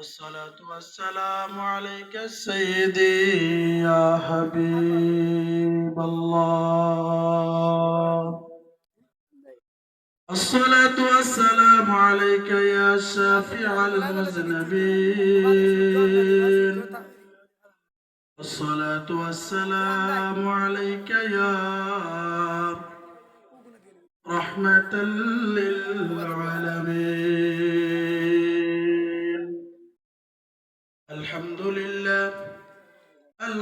والصلاة والسلام عليك سيدي يا حبيب الله. الصلاة والسلام عليك يا شافع المذنبين. الصلاة والسلام عليك يا رحمة للعالمين.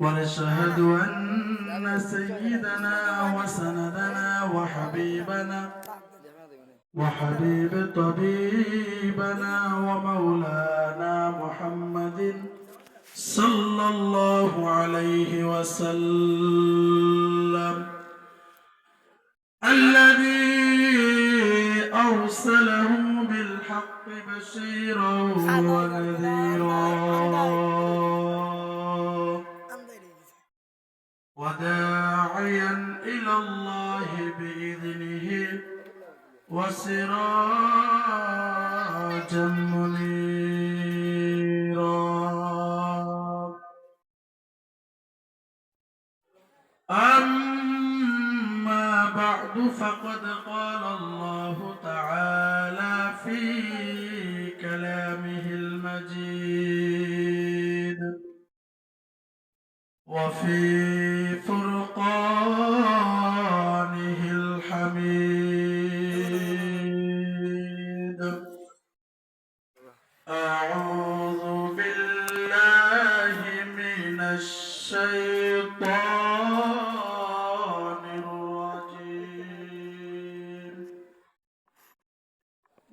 ونشهد أن سيدنا وسندنا وحبيبنا وحبيب طبيبنا ومولانا محمد صلى الله عليه وسلم. الذي أرسله بالحق بشيرا ونذيرا. الله بإذنه وسراجا منيرا. أما بعد فقد قال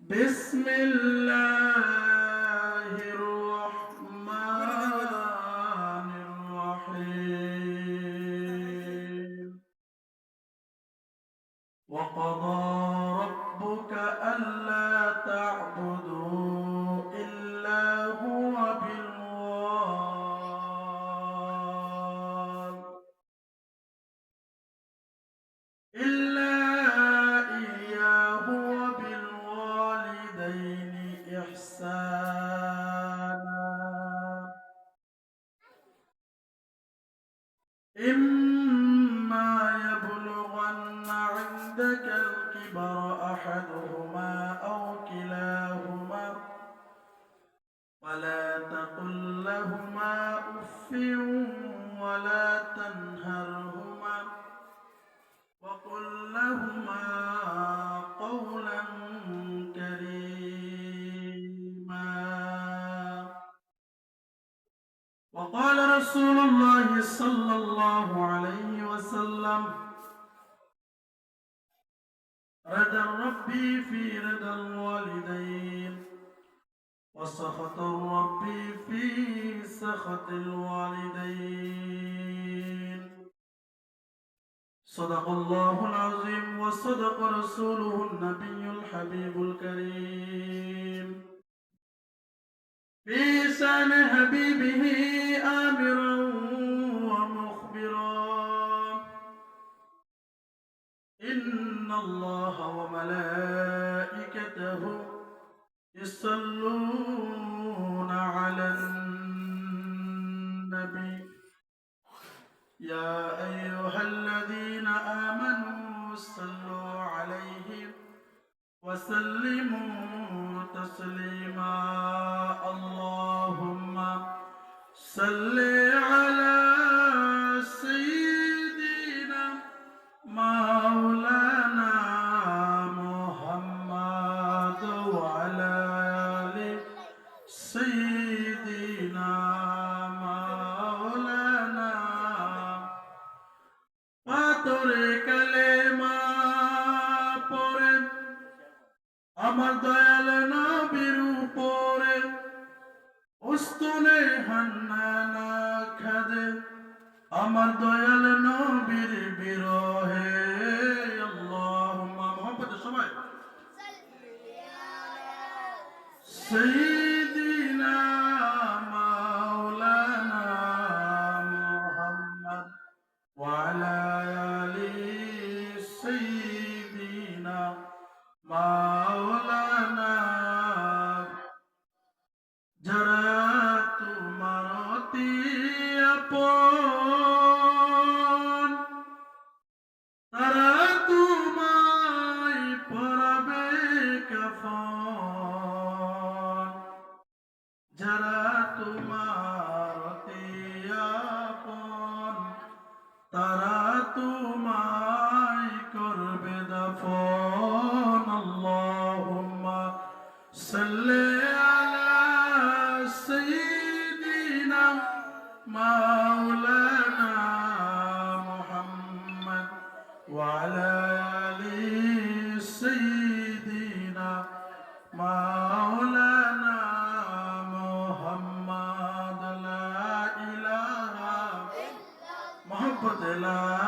بسم الله الرحمن الرحيم. وقضى إما يبلغن عندك الكبر أحدهما أو كلاهما فلا تقل لهما أف رسول الله صلى الله عليه وسلم. رضا الرب في رضا الوالدين. وسخط الرب في سخط الوالدين. صدق الله العظيم وصدق رسوله النبي الحبيب الكريم. في شان حبيبه آمرا ومخبرا. إن الله وملائكته يصلون على النبي. يا أيها الذين آمنوا صلوا عليه وسلموا تسليما. اللهم صل على سيدنا مولانا محمد وعلى آل سيدنا দয়াল নবীর উপরে। উস্তুনে হান্নানা খাদে। আমার দয়াল নবীর বিরহে। আল্লাহুম্মা মুহাম্মদ, সবাই। সাইয়্যিদিনা মাওলানা মুহাম্মদ ওয়া আলা আলি সাইয়্যিদিনা মা مولانا محمد وعلى آل سيدنا مولانا محمد لا إله محبة لا